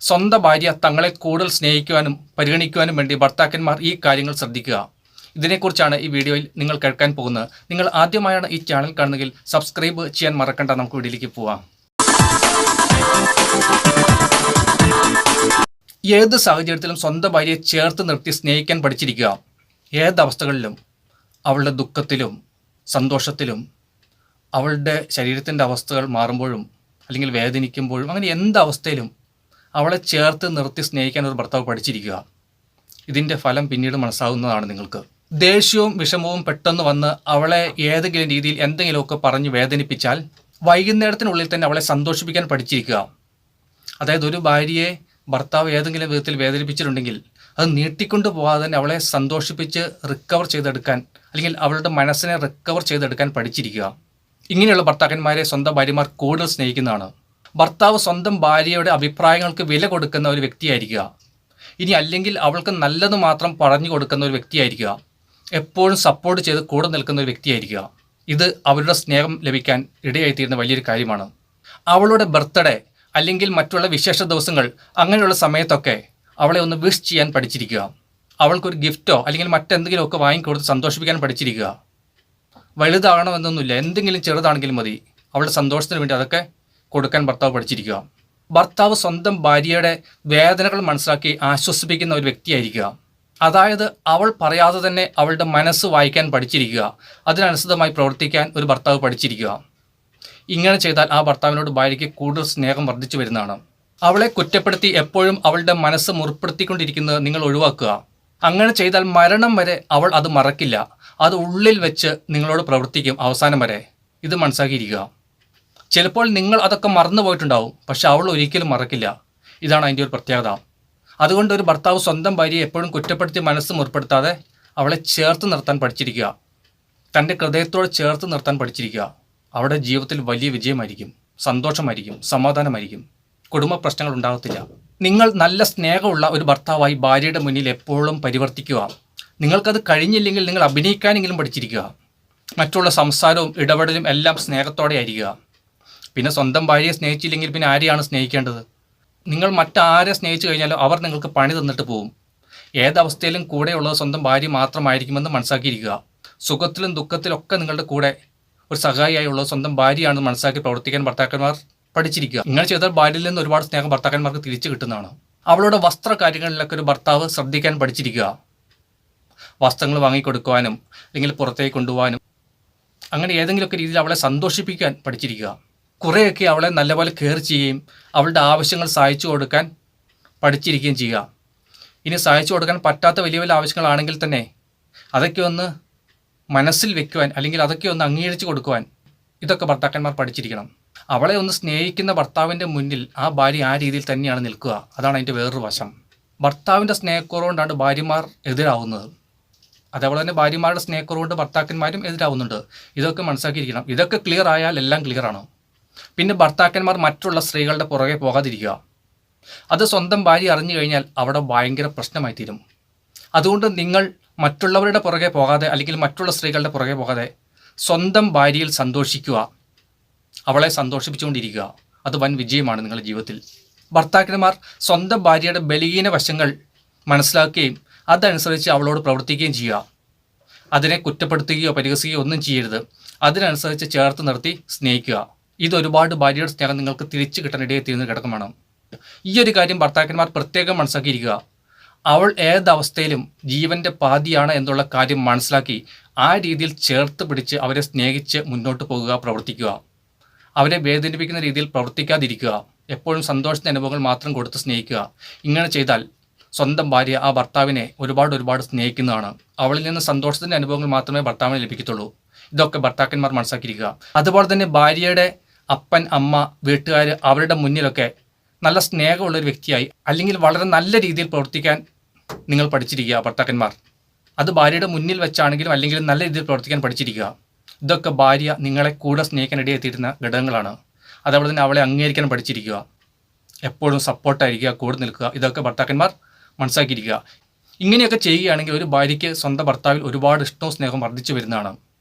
സ്വന്തം ഭാര്യ തങ്ങളെ കൂടുതൽ സ്നേഹിക്കുവാനും പരിഗണിക്കുവാനും വേണ്ടി ഭർത്താക്കന്മാർ ഈ കാര്യങ്ങൾ ശ്രദ്ധിക്കുക. ഇതിനെക്കുറിച്ചാണ് ഈ വീഡിയോയിൽ നിങ്ങൾ കേൾക്കാൻ പോകുന്നത്. നിങ്ങൾ ആദ്യമായാണ് ഈ ചാനൽ കാണുന്നതെങ്കിൽ സബ്സ്ക്രൈബ് ചെയ്യാൻ മറക്കണ്ട. നമുക്ക് വീഡിയോയിലേക്ക് പോവാം. ഏത് സാഹചര്യത്തിലും സ്വന്തം ഭാര്യയെ ചേർത്ത് നിർത്തി സ്നേഹിക്കാൻ പഠിച്ചിരിക്കുക. ഏതവസ്ഥകളിലും അവളുടെ ദുഃഖത്തിലും സന്തോഷത്തിലും അവളുടെ ശരീരത്തിന്റെ അവസ്ഥകൾ മാറുമ്പോഴും അല്ലെങ്കിൽ വേദനിക്കുമ്പോഴും അങ്ങനെ എന്ത് അവസ്ഥയിലും അവളെ ചേർത്ത് നിർത്തി സ്നേഹിക്കാൻ ഒരു ഭർത്താവ് പഠിച്ചിരിക്കുക. ഇതിന്റെ ഫലം പിന്നീട് മനസ്സാകുന്നതാണ് നിങ്ങൾക്ക്. ദേഷ്യവും വിഷമവും പെട്ടെന്ന് വന്ന് അവളെ ഏതെങ്കിലും രീതിയിൽ എന്തെങ്കിലുമൊക്കെ പറഞ്ഞ് വേദനിപ്പിച്ചാൽ വൈകുന്നേരത്തിനുള്ളിൽ തന്നെ അവളെ സന്തോഷിപ്പിക്കാൻ പഠിച്ചിരിക്കുക. അതായത് ഒരു ഭാര്യയെ ഭർത്താവ് ഏതെങ്കിലും വിധത്തിൽ വേദനിപ്പിച്ചിട്ടുണ്ടെങ്കിൽ അത് നീട്ടിക്കൊണ്ട് പോകാതെ തന്നെ അവളെ സന്തോഷിപ്പിച്ച് റിക്കവർ ചെയ്തെടുക്കാൻ അല്ലെങ്കിൽ അവളുടെ മനസ്സിനെ റിക്കവർ ചെയ്തെടുക്കാൻ പഠിച്ചിരിക്കുക. ഇങ്ങനെയുള്ള ഭർത്താക്കന്മാരെ സ്വന്തം ഭാര്യമാർ കൂടുതൽ സ്നേഹിക്കുന്നതാണ്. ഭർത്താവ് സ്വന്തം ഭാര്യയുടെ അഭിപ്രായങ്ങൾക്ക് വില കൊടുക്കുന്ന ഒരു വ്യക്തിയായിരിക്കുക. ഇനി അല്ലെങ്കിൽ അവൾക്ക് നല്ലത് മാത്രം പറഞ്ഞു കൊടുക്കുന്ന ഒരു വ്യക്തിയായിരിക്കുക. എപ്പോഴും സപ്പോർട്ട് ചെയ്ത് കൂടെ നിൽക്കുന്ന ഒരു വ്യക്തിയായിരിക്കുക. ഇത് അവരുടെ സ്നേഹം ലഭിക്കാൻ ഇടയായിത്തീരുന്ന വലിയൊരു കാര്യമാണ്. അവളുടെ ബർത്ത്ഡേ അല്ലെങ്കിൽ മറ്റുള്ള വിശേഷ ദിവസങ്ങൾ അങ്ങനെയുള്ള സമയത്തൊക്കെ അവളെ ഒന്ന് വിഷ് ചെയ്യാൻ പഠിച്ചിരിക്കുക. അവൾക്കൊരു ഗിഫ്റ്റോ അല്ലെങ്കിൽ മറ്റെന്തെങ്കിലുമൊക്കെ വാങ്ങിക്കൊടുത്ത് സന്തോഷിപ്പിക്കാൻ പഠിച്ചിരിക്കുക. വലുതാകണമെന്നൊന്നുമില്ല. എന്തെങ്കിലും ചെറുതാണെങ്കിലും മതി. അവളുടെ സന്തോഷത്തിന് വേണ്ടി അതൊക്കെ കൊടുക്കാൻ ഭർത്താവ് പഠിച്ചിരിക്കുക. ഭർത്താവ് സ്വന്തം ഭാര്യയുടെ വേദനകൾ മനസ്സിലാക്കി ആശ്വസിപ്പിക്കുന്ന ഒരു വ്യക്തിയായിരിക്കുക. അതായത് അവൾ പറയാതെ തന്നെ അവളുടെ മനസ്സ് വായിക്കാൻ പഠിച്ചിരിക്കുക. അതിനനുസൃതമായി പ്രവർത്തിക്കാൻ ഒരു ഭർത്താവ് പഠിച്ചിരിക്കുക. ഇങ്ങനെ ചെയ്താൽ ആ ഭർത്താവിനോട് ഭാര്യയ്ക്ക് കൂടുതൽ സ്നേഹം വർദ്ധിച്ചു വരുന്നതാണ്. അവളെ കുറ്റപ്പെടുത്തി എപ്പോഴും അവളുടെ മനസ്സ് മുറിപ്പെടുത്തിക്കൊണ്ടിരിക്കുന്നത് നിങ്ങൾ ഒഴിവാക്കുക. അങ്ങനെ ചെയ്താൽ മരണം വരെ അവൾ അത് മറക്കില്ല. അത് ഉള്ളിൽ വെച്ച് നിങ്ങളോട് പ്രവർത്തിക്കും അവസാനം വരെ. ഇത് മനസ്സാക്കിയിരിക്കുക ചിലപ്പോൾ നിങ്ങൾ അതൊക്കെ മറന്നു പോയിട്ടുണ്ടാവും പക്ഷെ അവൾ ഒരിക്കലും മറക്കില്ല. ഇതാണ് അതിന്റെ ഒരു പ്രത്യേകത. അതുകൊണ്ട് ഒരു ഭർത്താവ് സ്വന്തം ഭാര്യയെ എപ്പോഴും കുറ്റപ്പെടുത്തി മനസ്സ് മുറിപ്പെടുത്താതെ അവളെ ചേർത്ത് നിർത്താൻ പഠിച്ചിരിക്കുക. തന്റെ ഹൃദയത്തോട് ചേർത്ത് നിർത്താൻ പഠിച്ചിരിക്കുക. അവളുടെ ജീവിതത്തിൽ വലിയ വിജയമായിരിക്കും സന്തോഷമായിരിക്കും സമാധാനമായിരിക്കും. കുടുംബ പ്രശ്നങ്ങൾ ഉണ്ടാകത്തില്ല. നിങ്ങൾ നല്ല സ്നേഹമുള്ള ഒരു ഭർത്താവായി ഭാര്യയുടെ മുന്നിൽ എപ്പോഴും പരിവർത്തിക്കുക. നിങ്ങൾക്കത് കഴിഞ്ഞില്ലെങ്കിൽ നിങ്ങൾ അഭിനയിക്കാനെങ്കിലും പഠിച്ചിരിക്കുക. മറ്റുള്ള സംസാരവും ഇടപെടലും എല്ലാം സ്നേഹത്തോടെ ആയിരിക്കുക പിന്നെ സ്വന്തം ഭാര്യയെ സ്നേഹിച്ചില്ലെങ്കിൽ പിന്നെ ആരെയാണ് സ്നേഹിക്കേണ്ടത്? നിങ്ങൾ മറ്റാരെ സ്നേഹിച്ചു കഴിഞ്ഞാലും അവർ നിങ്ങൾക്ക് പണി തന്നിട്ട് പോകും ഏതവസ്ഥയിലും കൂടെയുള്ളത് സ്വന്തം ഭാര്യ മാത്രമായിരിക്കുമെന്ന് മനസ്സാക്കിയിരിക്കുക. സുഖത്തിലും ദുഃഖത്തിലൊക്കെ നിങ്ങളുടെ കൂടെ ഒരു സഹായിയായി ഉള്ളത് സ്വന്തം ഭാര്യയാണെന്ന് മനസ്സാക്കി പ്രവർത്തിക്കാൻ ഭർത്താക്കന്മാർ പഠിച്ചിരിക്കുക. നിങ്ങൾ ചെയ്താൽ ഭാര്യയിൽ നിന്ന് ഒരുപാട് സ്നേഹം ഭർത്താക്കന്മാർക്ക് തിരിച്ചു കിട്ടുന്നതാണ്. അവളുടെ വസ്ത്ര കാര്യങ്ങളിലൊക്കെ ഒരു ഭർത്താവ് ശ്രദ്ധിക്കാൻ പഠിച്ചിരിക്കുക. വസ്ത്രങ്ങൾ വാങ്ങിക്കൊടുക്കുവാനും അല്ലെങ്കിൽ പുറത്തേക്ക് കൊണ്ടുപോകാനും അങ്ങനെ ഏതെങ്കിലുമൊക്കെ രീതിയിൽ അവളെ സന്തോഷിപ്പിക്കാൻ പഠിച്ചിരിക്കുക. കുറേയൊക്കെ അവളെ നല്ലപോലെ കെയർ ചെയ്യുകയും അവളുടെ ആവശ്യങ്ങൾ സഹായിച്ചു കൊടുക്കാൻ പഠിച്ചിരിക്കുകയും ചെയ്യുക. ഇനി സഹായിച്ചു കൊടുക്കാൻ പറ്റാത്ത വലിയ വലിയ ആവശ്യങ്ങളാണെങ്കിൽ തന്നെ അതൊക്കെ ഒന്ന് മനസ്സിൽ വെക്കുവാൻ അല്ലെങ്കിൽ അതൊക്കെ ഒന്ന് അംഗീകരിച്ചു കൊടുക്കുവാൻ ഇതൊക്കെ ഭർത്താക്കന്മാർ പഠിച്ചിരിക്കണം. അവളെ ഒന്ന് സ്നേഹിക്കുന്ന ഭർത്താവിന്റെ മുന്നിൽ ആ ഭാര്യ ആ രീതിയിൽ തന്നെയാണ് നിൽക്കുക. അതാണ് അതിന്റെ വേറൊരു വശം. ഭർത്താവിന്റെ സ്നേഹക്കുറവുകൊണ്ടാണ് ഭാര്യമാർ എതിരാവുന്നത്. അതേപോലെ തന്നെ ഭാര്യമാരുടെ സ്നേഹക്കുറവുകൊണ്ട് ഭർത്താക്കന്മാരും എതിരാവുന്നുണ്ട്. ഇതൊക്കെ മനസ്സിലാക്കിയിരിക്കണം. ഇതൊക്കെ ക്ലിയർ ആയാൽ എല്ലാം ക്ലിയർ ആണ്. പിന്നെ ഭർത്താക്കന്മാർ മറ്റുള്ള സ്ത്രീകളുടെ പുറകെ പോകാതിരിക്കുക. അത് സ്വന്തം ഭാര്യ അറിഞ്ഞു കഴിഞ്ഞാൽ അവിടെ ഭയങ്കര പ്രശ്നമായി തീരും അതുകൊണ്ട് നിങ്ങൾ മറ്റുള്ളവരുടെ പുറകെ പോകാതെ അല്ലെങ്കിൽ മറ്റുള്ള സ്ത്രീകളുടെ പുറകെ പോകാതെ സ്വന്തം ഭാര്യയിൽ സന്തോഷിക്കുക. അവളെ സന്തോഷിപ്പിച്ചുകൊണ്ടിരിക്കുക. അത് വൻ വിജയമാണ് നിങ്ങളുടെ ജീവിതത്തിൽ. ഭർത്താക്കന്മാർ സ്വന്തം ഭാര്യയുടെ ബലഹീന വശങ്ങൾ മനസ്സിലാക്കുകയും അതനുസരിച്ച് അവളോട് പ്രവർത്തിക്കുകയും ചെയ്യുക. അതിനെ കുറ്റപ്പെടുത്തുകയോ പരിഹസിക്കുകയോ ഒന്നും ചെയ്യരുത്. അതിനനുസരിച്ച് ചേർത്ത് നിർത്തി സ്നേഹിക്കുക. ഇത് ഒരുപാട് ഭാര്യയുടെ സ്നേഹം നിങ്ങൾക്ക് തിരിച്ചു കിട്ടാൻ ഇടയെത്തിയിരുന്ന ഘടകമാണ് ഈ ഒരു കാര്യം ഭർത്താക്കന്മാർ പ്രത്യേകം മനസ്സിലാക്കിയിരിക്കുക. അവൾ ഏതവസ്ഥയിലും ജീവന്റെ പാതിയാണ് എന്നുള്ള കാര്യം മനസ്സിലാക്കി ആ രീതിയിൽ ചേർത്ത് പിടിച്ച് അവരെ സ്നേഹിച്ച് മുന്നോട്ട് പോകുക പ്രവർത്തിക്കുക. അവരെ വേദനിപ്പിക്കുന്ന രീതിയിൽ പ്രവർത്തിക്കാതിരിക്കുക. എപ്പോഴും സന്തോഷത്തിന്റെ അനുഭവങ്ങൾ മാത്രം കൊടുത്ത് സ്നേഹിക്കുക. ഇങ്ങനെ ചെയ്താൽ സ്വന്തം ഭാര്യ ആ ഭർത്താവിനെ ഒരുപാട് ഒരുപാട് സ്നേഹിക്കുന്നതാണ്. അവളിൽ നിന്ന് സന്തോഷത്തിന്റെ അനുഭവങ്ങൾ മാത്രമേ ഭർത്താവിന് ലഭിക്കത്തുള്ളൂ. ഇതൊക്കെ ഭർത്താക്കന്മാർ മനസ്സിലാക്കിയിരിക്കുക. അതുപോലെ തന്നെ ഭാര്യയുടെ അപ്പൻ അമ്മ വീട്ടുകാർ അവരുടെ മുന്നിലൊക്കെ നല്ല സ്നേഹമുള്ളൊരു വ്യക്തിയായി അല്ലെങ്കിൽ വളരെ നല്ല രീതിയിൽ പ്രവർത്തിക്കാൻ നിങ്ങൾ പഠിച്ചിരിക്കുക ഭർത്താക്കന്മാർ. അത് ഭാര്യയുടെ മുന്നിൽ വെച്ചാണെങ്കിലും അല്ലെങ്കിൽ നല്ല രീതിയിൽ പ്രവർത്തിക്കാൻ പഠിച്ചിരിക്കുക. ഇതൊക്കെ ഭാര്യ നിങ്ങളെ കൂടെ സ്നേഹിക്കാൻ ഇടയെത്തിയിരുന്ന ഘടകങ്ങളാണ്. അതേപോലെ തന്നെ അവളെ അംഗീകരിക്കാൻ പഠിച്ചിരിക്കുക. എപ്പോഴും സപ്പോർട്ടായിരിക്കുക കൂടെ നിൽക്കുക. ഇതൊക്കെ ഭർത്താക്കന്മാർ മനസ്സിലാക്കിയിരിക്കുക. ഇങ്ങനെയൊക്കെ ചെയ്യുകയാണെങ്കിൽ ഒരു ഭാര്യയ്ക്ക് സ്വന്തം ഭർത്താവിൽ ഒരുപാട് ഇഷ്ടവും സ്നേഹവും വർദ്ധിച്ചു വരുന്നതാണ്.